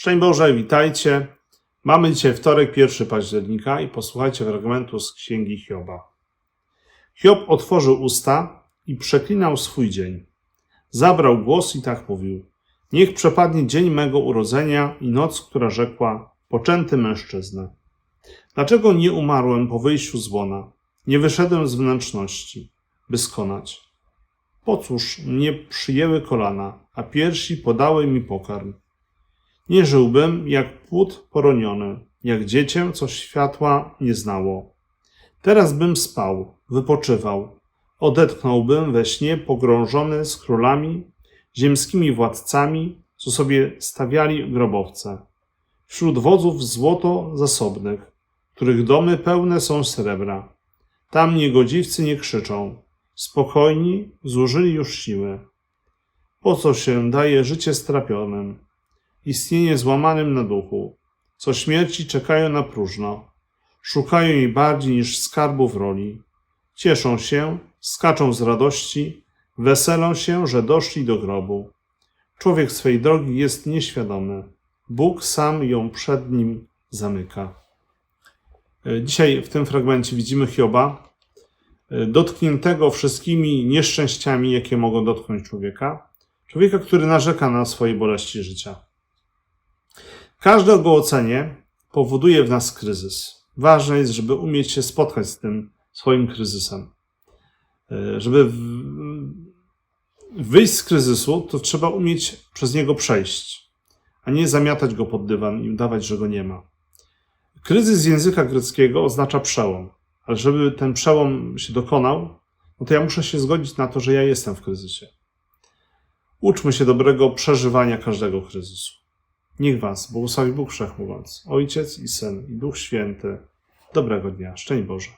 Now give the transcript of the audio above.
Szczęść Boże, witajcie. Mamy dzisiaj wtorek, 1 października i posłuchajcie fragmentu z księgi Hioba. Hiob otworzył usta i przeklinał swój dzień. Zabrał głos i tak mówił: Niech przepadnie dzień mego urodzenia i noc, która rzekła: Poczęty mężczyzna. Dlaczego nie umarłem po wyjściu z łona? Nie wyszedłem z wnętrzności, by skonać. Po cóż mnie przyjęły kolana, a piersi podały mi pokarm. Nie żyłbym jak płód poroniony, jak dziecię, co światła nie znało. Teraz bym spał, wypoczywał, odetchnąłbym we śnie pogrążony z królami, ziemskimi władcami, co sobie stawiali grobowce. Wśród wodzów złoto zasobnych, których domy pełne są srebra. Tam niegodziwcy nie krzyczą, spokojni zużyli już siły. Po co się daje życie strapionym, istnienie złamanym na duchu, co śmierci czekają na próżno, szukają jej bardziej niż skarbów roli, cieszą się, skaczą z radości, weselą się, że doszli do grobu. Człowiek swej drogi jest nieświadomy, Bóg sam ją przed nim zamyka. E, Dzisiaj w tym fragmencie widzimy Hioba, e, dotkniętego wszystkimi nieszczęściami, jakie mogą dotknąć człowieka. Człowieka, który narzeka na swoje boleści życia. Każde ogołocenie powoduje w nas kryzys. Ważne jest, żeby umieć się spotkać z tym swoim kryzysem. E, Żeby wyjść z kryzysu, to trzeba umieć przez niego przejść, a nie zamiatać go pod dywan i udawać, że go nie ma. Kryzys języka greckiego oznacza przełom, ale żeby ten przełom się dokonał, no to ja muszę się zgodzić na to, że ja jestem w kryzysie. Uczmy się dobrego przeżywania każdego kryzysu. Niech Was błogosławi Bóg Wszechmogący, Ojciec i Syn i Duch Święty. Dobrego dnia. Szczęść Boże.